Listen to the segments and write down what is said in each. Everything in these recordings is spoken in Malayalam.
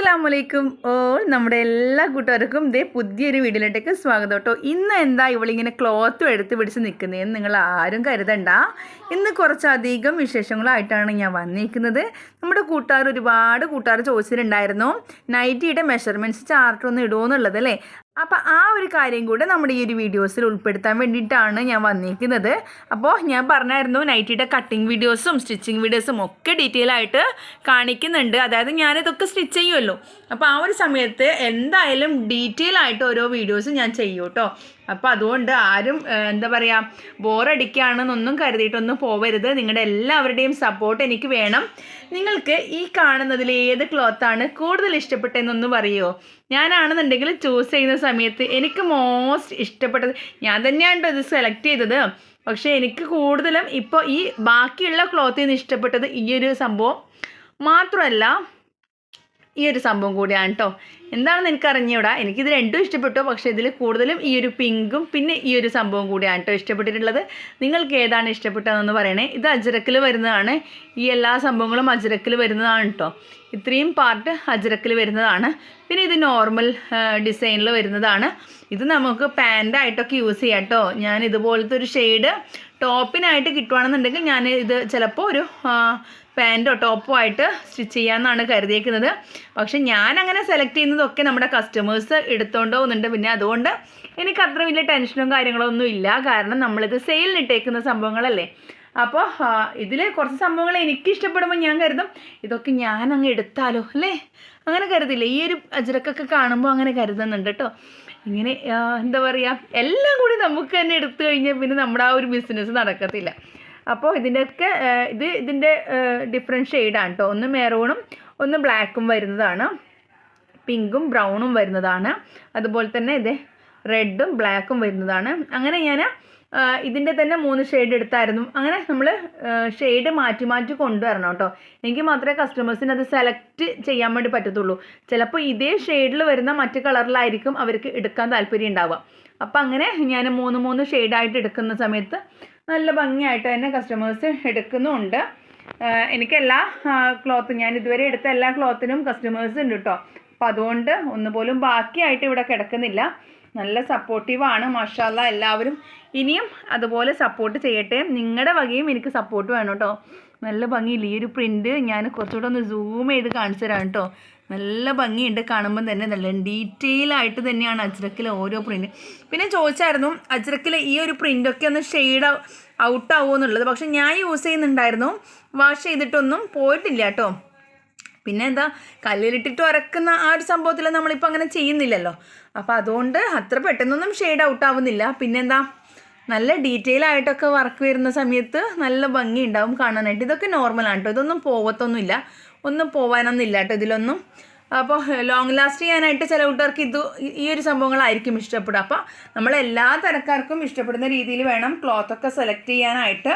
അസ്സാം വലൈക്കും ഓ നമ്മുടെ എല്ലാ കൂട്ടുകാർക്കും ഇതേ പുതിയൊരു വീഡിയോയിലേക്ക് സ്വാഗതം കേട്ടോ. ഇന്ന് എന്താ ഇവളിങ്ങനെ ക്ലോത്തും എടുത്ത് പിടിച്ച് നിൽക്കുന്നതെന്ന് നിങ്ങൾ ആരും കരുതണ്ട. ഇന്ന് കുറച്ചധികം വിശേഷങ്ങളായിട്ടാണ് ഞാൻ വന്നിരിക്കുന്നത്. നമ്മുടെ കൂട്ടുകാർ ഒരുപാട് കൂട്ടുകാർ ചോദിച്ചിട്ടുണ്ടായിരുന്നു. നൈറ്റിയുടെ മെഷർമെന്റ്സ് ചാർട്ട് ഒന്ന് ഇടുമോ എന്നുള്ളത് അല്ലേ? അപ്പോൾ ആ ഒരു കാര്യം കൂടെ നമ്മുടെ ഈ ഒരു വീഡിയോസിൽ ഉൾപ്പെടുത്താൻ വേണ്ടിയിട്ടാണ് ഞാൻ വന്നിരിക്കുന്നത്. അപ്പോൾ ഞാൻ പറഞ്ഞായിരുന്നു നൈറ്റിയുടെ കട്ടിങ് വീഡിയോസും സ്റ്റിച്ചിങ് വീഡിയോസും ഒക്കെ ഡീറ്റെയിൽ ആയിട്ട് കാണിക്കുന്നുണ്ട്. അതായത് ഞാനിതൊക്കെ സ്റ്റിച്ച് ചെയ്യുമല്ലോ അപ്പോൾ ആ ഒരു സമയത്ത് എന്തായാലും ഡീറ്റെയിൽ ആയിട്ട് ഓരോ വീഡിയോസും ഞാൻ ചെയ്യും കേട്ടോ അപ്പോൾ അതുകൊണ്ട് ആരും എന്താ പറയുക ബോറടിക്കുകയാണെന്നൊന്നും കരുതിയിട്ടൊന്നും പോവരുത്. നിങ്ങളുടെ എല്ലാവരുടെയും സപ്പോർട്ട് എനിക്ക് വേണം. നിങ്ങൾക്ക് ഈ കാണുന്നതിൽ ഏത് ക്ലോത്താണ് കൂടുതൽ ഇഷ്ടപ്പെട്ടതെന്നൊന്ന് പറയുമോ ഞാനാണെന്നുണ്ടെങ്കിൽ ചൂസ് ചെയ്യുന്ന സമയത്ത് എനിക്ക് മോസ്റ്റ് ഇഷ്ടപ്പെട്ടത് ഞാൻ തന്നെയാണ് ഇത് സെലക്ട് ചെയ്തത്. പക്ഷേ എനിക്ക് കൂടുതലും ഇപ്പോൾ ഈ ബാക്കിയുള്ള ക്ലോത്തിൽ നിന്ന് ഇഷ്ടപ്പെട്ടത് ഈ ഒരു സംഭവം മാത്രമല്ല ഈ ഒരു സംഭവം കൂടിയാണ് കേട്ടോ എന്താണെന്ന് എനിക്ക് അറിഞ്ഞൂടാ എനിക്കിത് രണ്ടും ഇഷ്ടപ്പെട്ടു. പക്ഷേ ഇതിൽ കൂടുതലും ഈ ഒരു പിങ്കും പിന്നെ ഈ ഒരു സംഭവം കൂടിയാണ് കേട്ടോ ഇഷ്ടപ്പെട്ടിട്ടുള്ളത്. നിങ്ങൾക്ക് ഏതാണ് ഇഷ്ടപ്പെട്ടതെന്ന് പറയണേ. ഇത് അജരക്കിൽ വരുന്നതാണ്. ഈ എല്ലാ സംഭവങ്ങളും അജരക്കിൽ വരുന്നതാണ് കേട്ടോ ഇത്രയും പാർട്ട് അജരക്കിൽ വരുന്നതാണ്. പിന്നെ ഇത് നോർമൽ ഡിസൈനിൽ വരുന്നതാണ്. ഇത് നമുക്ക് പാന്റായിട്ടൊക്കെ യൂസ് ചെയ്യാം കേട്ടോ ഞാൻ ഇതുപോലത്തെ ഒരു ഷെയ്ഡ് ടോപ്പിനായിട്ട് കിട്ടുവാണെന്നുണ്ടെങ്കിൽ ഞാൻ ഇത് ചിലപ്പോൾ ഒരു പാന്റോ ടോപ്പോ ആയിട്ട് സ്റ്റിച്ച് ചെയ്യാമെന്നാണ് കരുതിയേക്കുന്നത്. പക്ഷെ ഞാൻ അങ്ങനെ സെലക്ട് ചെയ്യുന്നതൊക്കെ നമ്മുടെ കസ്റ്റമേഴ്സ് പോകുന്നുണ്ട് പിന്നെ അതുകൊണ്ട് എനിക്ക് അത്ര വലിയ ടെൻഷനും കാര്യങ്ങളോ ഒന്നും ഇല്ല. കാരണം നമ്മളിത് സെയിലിന് ഇട്ടേക്കുന്ന സംഭവങ്ങളല്ലേ. അപ്പോൾ ഇതിൽ കുറച്ച് സംഭവങ്ങൾ എനിക്ക് ഇഷ്ടപ്പെടുമ്പോൾ ഞാൻ കരുതും. ഇതൊക്കെ ഞാൻ അങ്ങ് എടുത്താലോ അല്ലേ? അങ്ങനെ കരുതില്ല. ഈ ഒരു അജരക്കൊക്കെ കാണുമ്പോൾ അങ്ങനെ കരുതുന്നുണ്ട് കേട്ടോ. ഇങ്ങനെ എന്താ പറയുക എല്ലാം കൂടി നമുക്ക് തന്നെ എടുത്തു കഴിഞ്ഞാൽ പിന്നെ നമ്മുടെ ആ ഒരു ബിസിനസ് നടക്കത്തില്ല. അപ്പോൾ ഇതിന്റെയൊക്കെ ഇത് ഇതിന്റെ ഡിഫറെന്റ് ഷെയ്ഡാണ് കേട്ടോ ഒന്ന് മെറൂണും ഒന്ന് ബ്ലാക്കും വരുന്നതാണ്. പിങ്കും ബ്രൗണും വരുന്നതാണ്. അതുപോലെ തന്നെ ഇത് റെഡും ബ്ലാക്കും വരുന്നതാണ്. അങ്ങനെ ഞാൻ ഇതിന്റെ തന്നെ മൂന്ന് ഷെയ്ഡ് എടുത്തായിരുന്നു. അങ്ങനെ നമ്മൾ ഷെയ്ഡ് മാറ്റി മാറ്റി കൊണ്ടുവരണം കേട്ടോ എനിക്ക് മാത്രമേ കസ്റ്റമേഴ്സിന് അത് സെലക്ട് ചെയ്യാൻ വേണ്ടി പറ്റത്തുള്ളൂ. ചിലപ്പോൾ ഇതേ ഷെയ്ഡിൽ വരുന്ന മറ്റ് കളറിലായിരിക്കും അവർക്ക് എടുക്കാൻ താല്പര്യം ഉണ്ടാവുക. അപ്പോൾ അങ്ങനെ ഞാൻ മൂന്ന് മൂന്ന് ഷെയ്ഡായിട്ട് എടുക്കുന്ന സമയത്ത് നല്ല ഭംഗിയായിട്ട് തന്നെ കസ്റ്റമേഴ്സ് എടുക്കുന്നുമുണ്ട് എനിക്കെല്ലാ ക്ലോത്തും ഞാൻ ഇതുവരെ എടുത്ത എല്ലാ ക്ലോത്തിനും കസ്റ്റമേഴ്സ് ഉണ്ട് കേട്ടോ അപ്പം അതുകൊണ്ട് ഒന്നുപോലും ബാക്കിയായിട്ട് ഇവിടെ കിടക്കുന്നില്ല. നല്ല സപ്പോർട്ടീവാണ് മാഷാല്ല എല്ലാവരും ഇനിയും അതുപോലെ സപ്പോർട്ട് ചെയ്യട്ടെ. നിങ്ങളുടെ വകയും എനിക്ക് സപ്പോർട്ട് വേണം കേട്ടോ നല്ല ഭംഗിയില്ല? ഈ ഒരു പ്രിന്റ് ഞാൻ കുറച്ചുകൂടെ ഒന്ന് സൂം ചെയ്ത് കാണിച്ചു തരാം കേട്ടോ നല്ല ഭംഗിയുണ്ട് കാണുമ്പം തന്നെ. നല്ല ഡീറ്റെയിൽ ആയിട്ട് തന്നെയാണ് അജ്രക്കിലെ ഓരോ പ്രിന്റ് പിന്നെ ചോദിച്ചായിരുന്നു അജ്രക്കിലെ ഈ ഒരു പ്രിന്റൊക്കെ ഒന്ന് ഷെയ്ഡ് ഔട്ട് ആവുമോ എന്നുള്ളത്. പക്ഷെ ഞാൻ യൂസ് ചെയ്യുന്നുണ്ടായിരുന്നു. വാഷ് ചെയ്തിട്ടൊന്നും പോയിട്ടില്ല കേട്ടോ. പിന്നെ എന്താ കല്ലിലിട്ടിട്ട് ഉരക്കുന്ന ആ ഒരു സംഭവത്തിൽ നമ്മളിപ്പോൾ അങ്ങനെ ചെയ്യുന്നില്ലല്ലോ. അപ്പോൾ അതുകൊണ്ട് അത്ര പെട്ടെന്നൊന്നും ഷെയ്ഡ് ഔട്ട് ആവുന്നില്ല. പിന്നെന്താ നല്ല ഡീറ്റെയിൽ ആയിട്ടൊക്കെ വർക്ക് വരുന്ന സമയത്ത് നല്ല ഭംഗി ഉണ്ടാവും കാണാനായിട്ട്. ഇതൊക്കെ നോർമലാണ് കേട്ടോ. ഇതൊന്നും പോകത്തൊന്നുമില്ല ഒന്നും പോകാനൊന്നുമില്ല കേട്ടോ ഇതിലൊന്നും. അപ്പോൾ ലോങ് ലാസ്റ്റ് ചെയ്യാനായിട്ട് ചില കൂട്ടുകാർക്ക് ഇത് ഈ ഒരു സംഭവങ്ങളായിരിക്കും ഇഷ്ടപ്പെടുക. അപ്പോൾ നമ്മൾ എല്ലാ തരക്കാർക്കും ഇഷ്ടപ്പെടുന്ന രീതിയിൽ വേണം ക്ലോത്തൊക്കെ സെലക്ട് ചെയ്യാനായിട്ട്.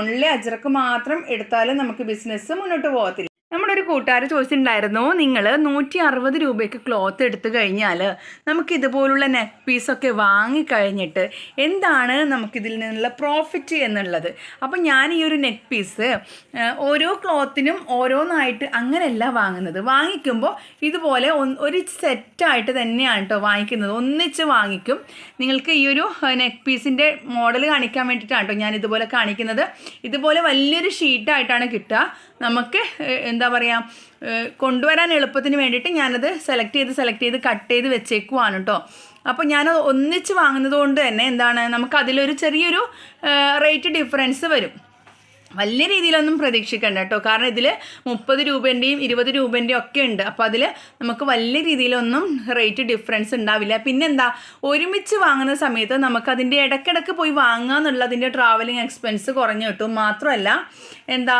ഓൺലി അജറക്ക് മാത്രം എടുത്താലും നമുക്ക് ബിസിനസ് മുന്നോട്ട് പോകത്തില്ല. നമ്മുടെ ഒരു കൂട്ടുകാർ ചോദിച്ചിട്ടുണ്ടായിരുന്നു നിങ്ങൾ നൂറ്റി അറുപത് രൂപയ്ക്ക് ക്ലോത്ത് എടുത്തു കഴിഞ്ഞാൽ നമുക്ക് ഇതുപോലുള്ള നെക്ക് പീസൊക്കെ വാങ്ങിക്കഴിഞ്ഞിട്ട് എന്താണ് നമുക്കിതിൽ നിന്നുള്ള പ്രോഫിറ്റ് എന്നുള്ളത്? അപ്പോൾ ഞാൻ ഈ ഒരു നെക്ക് പീസ് ഓരോ ക്ലോത്തിനും ഓരോന്നായിട്ട് അങ്ങനെയല്ല വാങ്ങുന്നത്. വാങ്ങിക്കുമ്പോൾ ഇതുപോലെ ഒരു സെറ്റായിട്ട് തന്നെയാണ് കേട്ടോ വാങ്ങിക്കുന്നത്. ഒന്നിച്ച് വാങ്ങിക്കും. നിങ്ങൾക്ക് ഈ ഒരു നെക്ക് പീസിന്റെ മോഡൽ കാണിക്കാൻ വേണ്ടിയിട്ടാണ് കേട്ടോ ഞാൻ ഇതുപോലെ കാണിക്കുന്നത്. ഇതുപോലെ വലിയൊരു ഷീറ്റായിട്ടാണ് കിട്ടുക. നമുക്ക് ഏഹ്, എന്താ പറയുക കൊണ്ടുവരാൻ എളുപ്പത്തിന് വേണ്ടിയിട്ട് ഞാനത് സെലക്ട് ചെയ്ത് സെലക്ട് ചെയ്ത് കട്ട് ചെയ്ത് വെച്ചേക്കുവാണ് കേട്ടോ അപ്പോൾ ഞാൻ ഒന്നിച്ച് വാങ്ങുന്നത് കൊണ്ട് തന്നെ എന്താണ് നമുക്ക് അതിലൊരു ചെറിയൊരു റേറ്റ് ഡിഫറൻസ് വരും. വലിയ രീതിയിലൊന്നും പ്രതീക്ഷിക്കണ്ട കേട്ടോ കാരണം ഇതിൽ മുപ്പത് രൂപേന്റെയും ഇരുപത് രൂപേന്റെയും ഒക്കെ ഉണ്ട്. അപ്പോൾ അതിൽ നമുക്ക് വലിയ രീതിയിലൊന്നും റേറ്റ് ഡിഫറൻസ് ഉണ്ടാവില്ല. പിന്നെന്താ ഒരുമിച്ച് വാങ്ങുന്ന സമയത്ത് നമുക്ക് അതിന്റെ ഇടയ്ക്കിടയ്ക്ക് പോയി വാങ്ങുക എന്നുള്ളതിന്റെ ട്രാവലിംഗ് എക്സ്പെൻസ് കുറഞ്ഞു കിട്ടും. മാത്രമല്ല എന്താ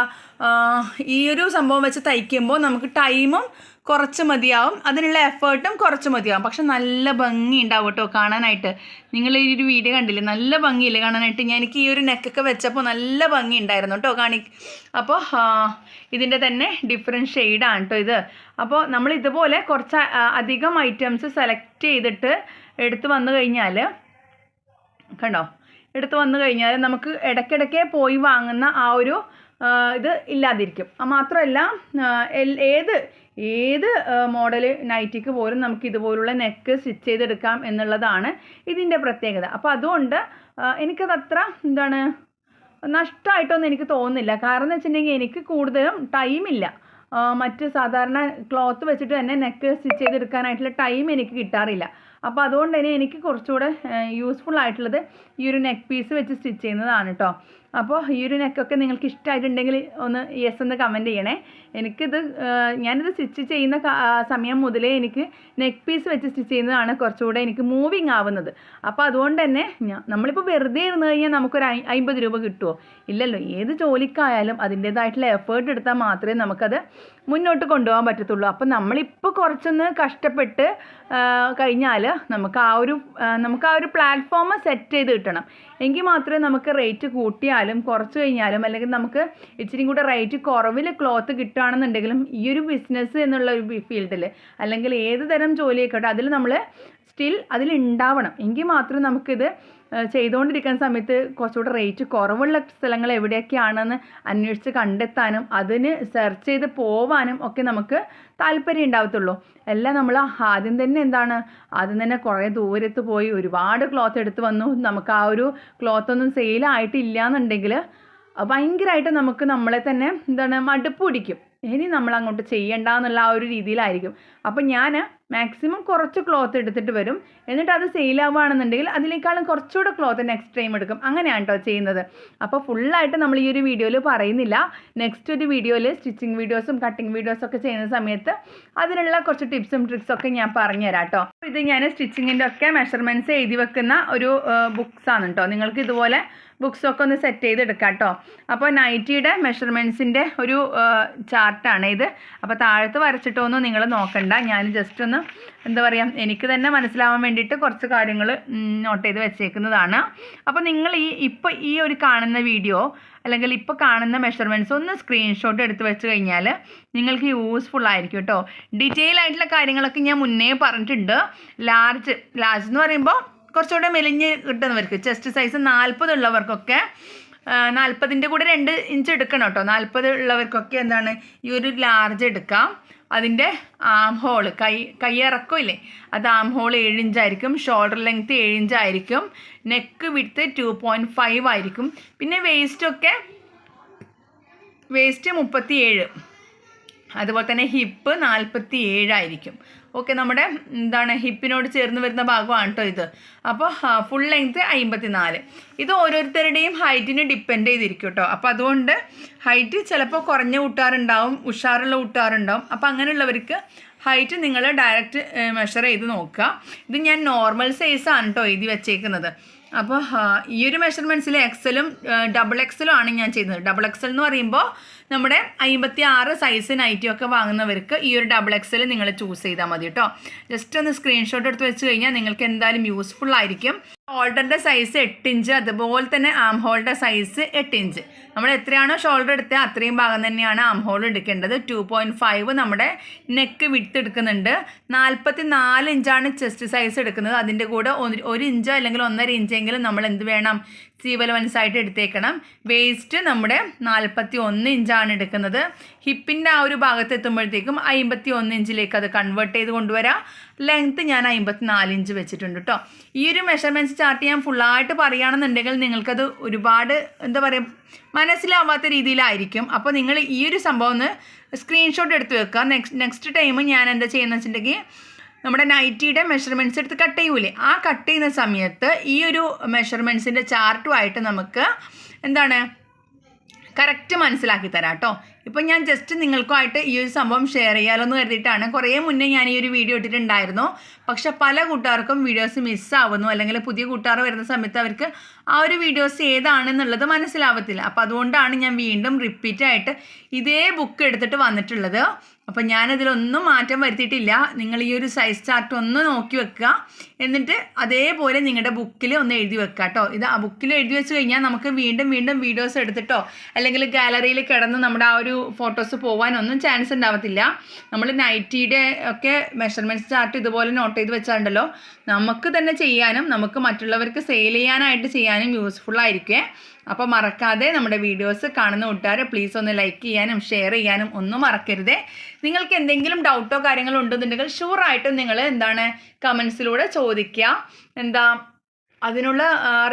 ഈ ഒരു സംഭവം വെച്ച് തയ്ക്കുമ്പോൾ നമുക്ക് ടൈമും കുറച്ച് മതിയാവും. അതിനുള്ള എഫേർട്ടും കുറച്ച് മതിയാവും. പക്ഷെ നല്ല ഭംഗി ഉണ്ടാവും കേട്ടോ കാണാനായിട്ട്. നിങ്ങൾ ഈ ഒരു വീഡിയോ കണ്ടില്ലേ? നല്ല ഭംഗിയില്ലേ കാണാനായിട്ട്? ഞാൻ എനിക്ക് ഈ ഒരു നെക്കൊക്കെ വെച്ചപ്പോൾ നല്ല ഭംഗി ഉണ്ടായിരുന്നു കേട്ടോ കാണി അപ്പോൾ ഇതിന്റെ തന്നെ ഡിഫറെന്റ് ഷെയ്ഡാണ് കേട്ടോ ഇത്. അപ്പോൾ നമ്മൾ ഇതുപോലെ കുറച്ച് അധികം ഐറ്റംസ് സെലക്ട് ചെയ്തിട്ട് എടുത്തു വന്നു കഴിഞ്ഞാൽ കണ്ടോ? എടുത്തു വന്നു കഴിഞ്ഞാൽ നമുക്ക് ഇടയ്ക്കിടയ്ക്ക് പോയി വാങ്ങുന്ന ആ ഒരു ഇത് ഇല്ലാതിരിക്കും. മാത്രമല്ല ഏത് ഏത് മോഡൽ നൈറ്റിക്ക് പോലും നമുക്ക് ഇതുപോലുള്ള നെക്ക് സ്റ്റിച്ച് ചെയ്തെടുക്കാം എന്നുള്ളതാണ് ഇതിന്റെ പ്രത്യേകത. അപ്പോൾ അതുകൊണ്ട് എനിക്കത് അത്ര എന്താണ് നഷ്ടമായിട്ടൊന്നും എനിക്ക് തോന്നുന്നില്ല. കാരണം എന്ന് വെച്ചിട്ടുണ്ടെങ്കിൽ എനിക്ക് കൂടുതലും ടൈമില്ല മറ്റ് സാധാരണ ക്ലോത്ത് വെച്ചിട്ട് തന്നെ നെക്ക് സ്റ്റിച്ച് ചെയ്തെടുക്കാനായിട്ടുള്ള ടൈം എനിക്ക് കിട്ടാറില്ല. അപ്പോൾ അതുകൊണ്ട് തന്നെ എനിക്ക് കുറച്ചുകൂടെ യൂസ്ഫുൾ ആയിട്ടുള്ളത് ഈ ഒരു നെക്ക് പീസ് വെച്ച് സ്റ്റിച്ച് ചെയ്യുന്നതാണ് കേട്ടോ അപ്പോൾ ഈ ഒരു നെക്കൊക്കെ നിങ്ങൾക്ക് ഇഷ്ടമായിട്ടുണ്ടെങ്കിൽ ഒന്ന് യെസ് എന്ന് കമന്റ് ചെയ്യണേ. എനിക്കിത് ഞാനിത് സ്റ്റിച്ച് ചെയ്യുന്ന സമയം മുതലേ എനിക്ക് നെക്ക് പീസ് വെച്ച് സ്റ്റിച്ച് ചെയ്യുന്നതാണ് കുറച്ചുകൂടെ എനിക്ക് മൂവിങ് ആവുന്നത്. അപ്പോൾ അതുകൊണ്ട് തന്നെ നമ്മളിപ്പോൾ വെറുതെ ഇരുന്ന് കഴിഞ്ഞാൽ നമുക്കൊരു അമ്പത് രൂപ കിട്ടുമോ ഇല്ലല്ലോ ഏത് ജോലിക്കായാലും അതിന്റേതായിട്ടുള്ള എഫേർട്ട് എടുത്താൽ മാത്രമേ നമുക്കത് മുന്നോട്ട് കൊണ്ടുപോകാൻ പറ്റത്തുള്ളൂ. അപ്പം നമ്മളിപ്പോൾ കുറച്ചൊന്ന് കഷ്ടപ്പെട്ട് കഴിഞ്ഞാൽ നമുക്ക് ആ ഒരു നമുക്ക് ആ ഒരു പ്ലാറ്റ്ഫോം സെറ്റ് ചെയ്ത് കിട്ടണം. എങ്കിൽ മാത്രമേ നമുക്ക് റേറ്റ് കൂട്ടിയാലും കുറച്ച് കഴിഞ്ഞാലും അല്ലെങ്കിൽ നമുക്ക് ഇച്ചിരി കൂടെ റേറ്റ് കുറവിൽ ക്ലോത്ത് കിട്ടുകയാണെന്നുണ്ടെങ്കിലും ഈ ഒരു ബിസിനസ് എന്നുള്ള ഒരു ഫീൽഡിൽ അല്ലെങ്കിൽ ഏത് തരം ജോലിയായിക്കോട്ടെ അതിൽ നമ്മൾ സ്റ്റിൽ അതിലുണ്ടാവണം എങ്കിൽ മാത്രം നമുക്കിത് ചെയ്തുകൊണ്ടിരിക്കുന്ന സമയത്ത് കുറച്ചുകൂടെ റേറ്റ് കുറവുള്ള സ്ഥലങ്ങൾ എവിടെയൊക്കെയാണെന്ന് അന്വേഷിച്ച് കണ്ടെത്താനും അതിന് സെർച്ച് ചെയ്ത് പോവാനും ഒക്കെ നമുക്ക് താല്പര്യം ഉണ്ടാവത്തുള്ളൂ എല്ലാം നമ്മൾ ആദ്യം തന്നെ എന്താണ് ആദ്യം തന്നെ കുറേ ദൂരത്ത് പോയി ഒരുപാട് ക്ലോത്ത് എടുത്ത് വന്നു. നമുക്ക് ആ ഒരു ക്ലോത്ത് ഒന്നും സെയിലായിട്ടില്ല എന്നുണ്ടെങ്കിൽ ഭയങ്കരമായിട്ട് നമുക്ക് നമ്മളെ തന്നെ എന്താണ് മടുപ്പ് പിടിക്കും. ഇനി നമ്മൾ അങ്ങോട്ട് ചെയ്യണ്ട എന്നുള്ള ആ ഒരു രീതിയിലായിരിക്കും. അപ്പം ഞാൻ മാക്സിമം കുറച്ച് ക്ലോത്ത് എടുത്തിട്ട് വരും. എന്നിട്ട് അത് സെയിൽ ആവുകയാണെന്നുണ്ടെങ്കിൽ അതിനേക്കാളും കുറച്ചുകൂടെ ക്ലോത്ത് നെക്സ്റ്റ് ടൈം എടുക്കും. അങ്ങനെയാണ് കേട്ടോ ചെയ്യുന്നത്. അപ്പോൾ ഫുള്ളായിട്ട് നമ്മൾ ഈ ഒരു വീഡിയോയിൽ പറയുന്നില്ല. നെക്സ്റ്റ് ഒരു വീഡിയോയിൽ സ്റ്റിച്ചിങ് വീഡിയോസും കട്ടിങ് വീഡിയോസും ഒക്കെ ചെയ്യുന്ന സമയത്ത് അതിനുള്ള കുറച്ച് ടിപ്സും ട്രിക്സും ഒക്കെ ഞാൻ പറഞ്ഞുതരാം കേട്ടോ ഇത് ഞാൻ സ്റ്റിച്ചിങ്ങിന്റെ ഒക്കെ മെഷർമെന്റ്സ് എഴുതി വെക്കുന്ന ഒരു ബുക്സാണ് കേട്ടോ നിങ്ങൾക്ക് ഇതുപോലെ ബുക്സ് ഒക്കെ ഒന്ന് സെറ്റ് ചെയ്തെടുക്കാം കേട്ടോ അപ്പോൾ നൈറ്റിയുടെ മെഷർമെന്റ്സിന്റെ ഒരു ചാർട്ടാണ് ഇത്. അപ്പോൾ താഴത്ത് വരച്ചിട്ടൊന്നും നിങ്ങൾ നോക്കണ്ട. ഞാൻ ജസ്റ്റ് ഒന്ന് എന്താ പറയുക എനിക്ക് തന്നെ മനസ്സിലാവാൻ വേണ്ടിയിട്ട് കുറച്ച് കാര്യങ്ങൾ നോട്ട് ചെയ്ത് വെച്ചേക്കുന്നതാണ്. അപ്പോൾ നിങ്ങൾ ഈ ഇപ്പോൾ ഈ ഒരു കാണുന്ന വീഡിയോ അല്ലെങ്കിൽ ഇപ്പോൾ കാണുന്ന മെഷർമെന്റ്സ് ഒന്ന് സ്ക്രീൻഷോട്ട് എടുത്ത് വെച്ച് കഴിഞ്ഞാൽ നിങ്ങൾക്ക് യൂസ്ഫുൾ ആയിരിക്കും കേട്ടോ ഡീറ്റെയിൽ ആയിട്ടുള്ള കാര്യങ്ങളൊക്കെ ഞാൻ മുന്നേ പറഞ്ഞിട്ടുണ്ട്. ലാർജ് ലാർജ് എന്ന് പറയുമ്പോൾ കുറച്ചുകൂടെ മെലിഞ്ഞ് കിട്ടുന്നവർക്ക് ചെസ്റ്റ് സൈസ് നാൽപ്പത് ഉള്ളവർക്കൊക്കെ നാൽപ്പതിന്റെ കൂടെ രണ്ട് ഇഞ്ച് എടുക്കണം കേട്ടോ. നാൽപ്പത് ഉള്ളവർക്കൊക്കെ എന്താണ് ഈ ഒരു ലാർജ് എടുക്കാം. അതിന്റെ ആം ഹോൾ കൈ കൈയിറക്കം ഇല്ലേ? അത് ആം ഹോൾ ഏഴ് ഇഞ്ചായിരിക്കും ഷോൾഡർ ലെങ്ത്ത് ഏഴ് ഇഞ്ചായിരിക്കും neck width two point five ആയിരിക്കും. പിന്നെ വേസ്റ്റൊക്കെ വേസ്റ്റ് മുപ്പത്തി ഏഴ് അതുപോലെ തന്നെ ഹിപ്പ് നാൽപ്പത്തി ഏഴായിരിക്കും ഓക്കെ നമ്മുടെ എന്താണ് ഹിപ്പിനോട് ചേർന്ന് വരുന്ന ഭാഗമാണ് കേട്ടോ ഇത്. അപ്പോൾ ഫുൾ ലെങ്ത് അമ്പത്തി നാല് ഇത് ഓരോരുത്തരുടെയും ഹൈറ്റിന് ഡിപ്പെൻഡ് ചെയ്തിരിക്കും കേട്ടോ അപ്പോൾ അതുകൊണ്ട് ഹൈറ്റ് ചിലപ്പോൾ കുറഞ്ഞ കൂട്ടാറുണ്ടാവും ഉഷാറുള്ള കൂട്ടാറുണ്ടാവും. അപ്പോൾ അങ്ങനെയുള്ളവർക്ക് ഹൈറ്റ് നിങ്ങൾ ഡയറക്റ്റ് മെഷർ ചെയ്ത് നോക്കുക. ഇത് ഞാൻ നോർമൽ സൈസാണ് കേട്ടോ എഴുതി വെച്ചേക്കുന്നത്. അപ്പോൾ ഈ ഒരു മെഷർമെന്റ്സിൽ എക്സലും ഡബിൾ എക്സലും ആണ് ഞാൻ ചെയ്യുന്നത്. ഡബിൾ എക്സൽ എന്ന് പറയുമ്പോൾ നമ്മുടെ അമ്പത്തി ആറ് സൈസ് നൈറ്റി ഒക്കെ വാങ്ങുന്നവർക്ക് ഈ ഒരു ഡബിൾ എക്സൽ നിങ്ങൾ ചൂസ് ചെയ്താൽ മതി കേട്ടോ ജസ്റ്റ് ഒന്ന് സ്ക്രീൻഷോട്ട് എടുത്ത് വെച്ച് കഴിഞ്ഞാൽ നിങ്ങൾക്ക് എന്തായാലും യൂസ്ഫുൾ ആയിരിക്കും. ഷോൾഡറിന്റെ സൈസ് എട്ട് ഇഞ്ച് അതുപോലെ തന്നെ ആം ഹോളിന്റെ സൈസ് എട്ട് ഇഞ്ച് നമ്മൾ എത്രയാണോ ഷോൾഡർ എടുത്തത് അത്രയും ഭാഗം തന്നെയാണ് ആം ഹോൾ എടുക്കേണ്ടത്. ടു പോയിന്റ് ഫൈവ് നമ്മുടെ നെക്ക് വിട്ട് എടുക്കുന്നുണ്ട്. നാൽപ്പത്തി നാല് ഇഞ്ചാണ് ചെസ്റ്റ് സൈസ് എടുക്കുന്നത്. അതിന്റെ കൂടെ ഒരു- ഇഞ്ചോ അല്ലെങ്കിൽ ഒന്നര ഇഞ്ചെങ്കിലും നമ്മൾ എന്ത് വേണം? സീവൽ ആയിട്ട് എടുത്തേക്കണം. വേസ്റ്റ് നമ്മുടെ നാൽപ്പത്തി ഒന്ന് ഇഞ്ചാണ് എടുക്കുന്നത്. ഹിപ്പിന്റെ ആ ഒരു ഭാഗത്ത് എത്തുമ്പോഴത്തേക്കും അമ്പത്തി ഒന്ന് ഇഞ്ചിലേക്ക് അത് കൺവേർട്ട് ചെയ്ത് കൊണ്ടുവരാം. ലെങ്ത്ത് ഞാൻ അമ്പത്തി നാല് ഇഞ്ച് വെച്ചിട്ടുണ്ട് കേട്ടോ ഈ ഒരു മെഷർമെന്റ്സ് ചാർട്ട് ഞാൻ ഫുള്ളായിട്ട് പറയുകയാണെന്നുണ്ടെങ്കിൽ നിങ്ങൾക്കത് ഒരുപാട് എന്താ പറയുക മനസ്സിലാവാത്ത രീതിയിലായിരിക്കും. അപ്പോൾ നിങ്ങൾ ഈ ഒരു സംഭവം ഒന്ന് സ്ക്രീൻഷോട്ട് എടുത്ത് വെക്കുക. നെക്സ്റ്റ് നെക്സ്റ്റ് ടൈം ഞാൻ എന്താ ചെയ്യുന്നത് വെച്ചിട്ടുണ്ടെങ്കിൽ നമ്മുടെ നൈറ്റിയുടെ മെഷർമെന്റ്സ് എടുത്ത് കട്ട് ചെയ്യൂലേ? ആ കട്ട് ചെയ്യുന്ന സമയത്ത് ഈ ഒരു മെഷർമെന്റ്സിന്റെ ചാർട്ടുമായിട്ട് നമുക്ക് എന്താണ്? കറക്റ്റ് മനസ്സിലാക്കി തരാം കേട്ടോ ഇപ്പം ഞാൻ ജസ്റ്റ് നിങ്ങൾക്കുമായിട്ട് ഈ ഒരു സംഭവം ഷെയർ ചെയ്യാലോ എന്ന് കരുതിയിട്ടാണ്. കുറേ മുന്നേ ഞാൻ ഈ ഒരു വീഡിയോ ഇട്ടിട്ടുണ്ടായിരുന്നു. പക്ഷെ പല കൂട്ടുകാർക്കും വീഡിയോസ് മിസ്സാവുന്നു അല്ലെങ്കിൽ പുതിയ കൂട്ടുകാർ വരുന്ന സമയത്ത് അവർക്ക് ആ ഒരു വീഡിയോസ് ഏതാണെന്നുള്ളത് മനസ്സിലാവത്തില്ല. അപ്പോൾ അതുകൊണ്ടാണ് ഞാൻ വീണ്ടും റിപ്പീറ്റായിട്ട് ഇതേ ബുക്ക് എടുത്തിട്ട് വന്നിട്ടുള്ളത്. അപ്പം ഞാനതിലൊന്നും മാറ്റം വരുത്തിയിട്ടില്ല. നിങ്ങൾ ഈ ഒരു സൈസ് ചാർട്ട് ഒന്ന് നോക്കി വെക്കുക. എന്നിട്ട് അതേപോലെ നിങ്ങളുടെ ബുക്കിൽ ഒന്ന് എഴുതി വെക്കുക കേട്ടോ. ഇത് ആ ബുക്കിൽ എഴുതി വെച്ച് കഴിഞ്ഞാൽ നമുക്ക് വീണ്ടും വീണ്ടും വീഡിയോസ് എടുത്തിട്ടോ അല്ലെങ്കിൽ ഗാലറിയിൽ കിടന്ന് നമ്മുടെ ആ ഒരു ഫോട്ടോസ് പോകാനൊന്നും ചാൻസ് ഉണ്ടാവത്തില്ല. നമ്മൾ നൈറ്റിയുടെ ഒക്കെ മെഷർമെന്റ്സ് ചാർട്ട് ഇതുപോലെ നോട്ട് ചെയ്ത് വെച്ചാണ്ടല്ലോ നമുക്ക് തന്നെ ചെയ്യാനും നമുക്ക് മറ്റുള്ളവർക്ക് സെയിൽ ചെയ്യാനായിട്ട് ചെയ്യാനും യൂസ്ഫുൾ ആയിരിക്കും. അപ്പോൾ മറക്കാതെ നമ്മുടെ വീഡിയോസ് കാണുന്ന കൂട്ടുകാർ പ്ലീസ് ഒന്ന് ലൈക്ക് ചെയ്യാനും ഷെയർ ചെയ്യാനും ഒന്നും മറക്കരുത്. നിങ്ങൾക്ക് എന്തെങ്കിലും ഡൗട്ടോ കാര്യങ്ങളോ ഉണ്ടെന്നുണ്ടെങ്കിൽ ഷുവറായിട്ടും നിങ്ങൾ എന്താണ് കമൻസിലൂടെ ചോദിക്കുക. എന്താ അതിനുള്ള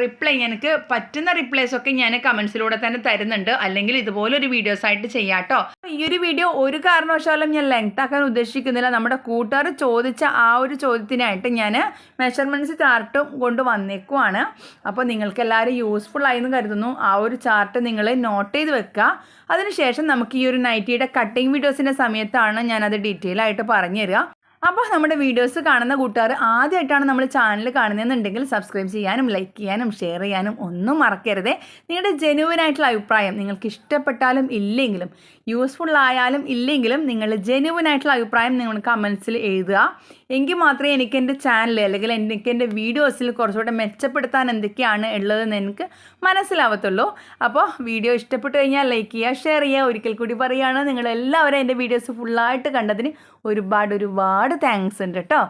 റിപ്ലൈ എനിക്ക് പറ്റുന്ന റിപ്ലൈസ് ഒക്കെ ഞാൻ കമൻസിലൂടെ തന്നെ തരുന്നുണ്ട്. അല്ലെങ്കിൽ ഇതുപോലൊരു വീഡിയോസ് ആയിട്ട് ചെയ്യാം കേട്ടോ ഈ ഒരു വീഡിയോ ഒരു കാരണവശാലും ഞാൻ ലെങ്ത് ആക്കാൻ ഉദ്ദേശിക്കുന്നില്ല. നമ്മുടെ കൂട്ടുകാർ ചോദിച്ച ആ ഒരു ചോദ്യത്തിനായിട്ട് ഞാൻ മെഷർമെന്റ്സ് ചാർട്ടും കൊണ്ട് വന്നേക്കുവാണ്. അപ്പോൾ നിങ്ങൾക്ക് എല്ലാവരും യൂസ്ഫുൾ എന്ന് കരുതുന്നു. ആ ഒരു ചാർട്ട് നിങ്ങൾ നോട്ട് ചെയ്ത് വെക്കുക. അതിനുശേഷം നമുക്ക് ഈ ഒരു നൈറ്റിയുടെ കട്ടിങ് വീഡിയോസിന്റെ സമയത്താണ് ഞാനത് ഡീറ്റെയിൽ ആയിട്ട് പറഞ്ഞു തരിക അപ്പോൾ നമ്മുടെ വീഡിയോസ് കാണുന്ന കൂട്ടുകാർ ആദ്യമായിട്ടാണ് നമ്മൾ ചാനൽ കാണുന്നതെന്നുണ്ടെങ്കിൽ സബ്സ്ക്രൈബ് ചെയ്യാനും ലൈക്ക് ചെയ്യാനും ഷെയർ ചെയ്യാനും ഒന്നും മറക്കരുതേ. നിങ്ങളുടെ ജെനുവൻ ആയിട്ടുള്ള അഭിപ്രായം നിങ്ങൾക്ക് ഇഷ്ടപ്പെട്ടാലും ഇല്ലെങ്കിലും യൂസ്ഫുൾ ആയാലും ഇല്ലെങ്കിലും നിങ്ങളുടെ ജെനുവൻ ആയിട്ടുള്ള അഭിപ്രായം നിങ്ങൾ കമൻസിൽ എഴുതുക. എങ്കിൽ മാത്രമേ എനിക്ക് എന്റെ ചാനൽ അല്ലെങ്കിൽ എനിക്ക് എന്റെ വീഡിയോസിൽ കുറച്ചുകൂടെ മെച്ചപ്പെടുത്താൻ എന്തൊക്കെയാണ് ഉള്ളതെന്ന് എനിക്ക് മനസ്സിലാവത്തുള്ളൂ. അപ്പോൾ വീഡിയോ ഇഷ്ടപ്പെട്ടു കഴിഞ്ഞാൽ ലൈക്ക് ചെയ്യുക ഷെയർ ചെയ്യുക. ഒരിക്കൽ കൂടി പറയുകയാണ് നിങ്ങളെല്ലാവരും എന്റെ വീഡിയോസ് ഫുള്ളായിട്ട് കണ്ടതിന് ഒരുപാട് ഒരുപാട് താങ്ക്സ് ഉണ്ട് കേട്ടോ.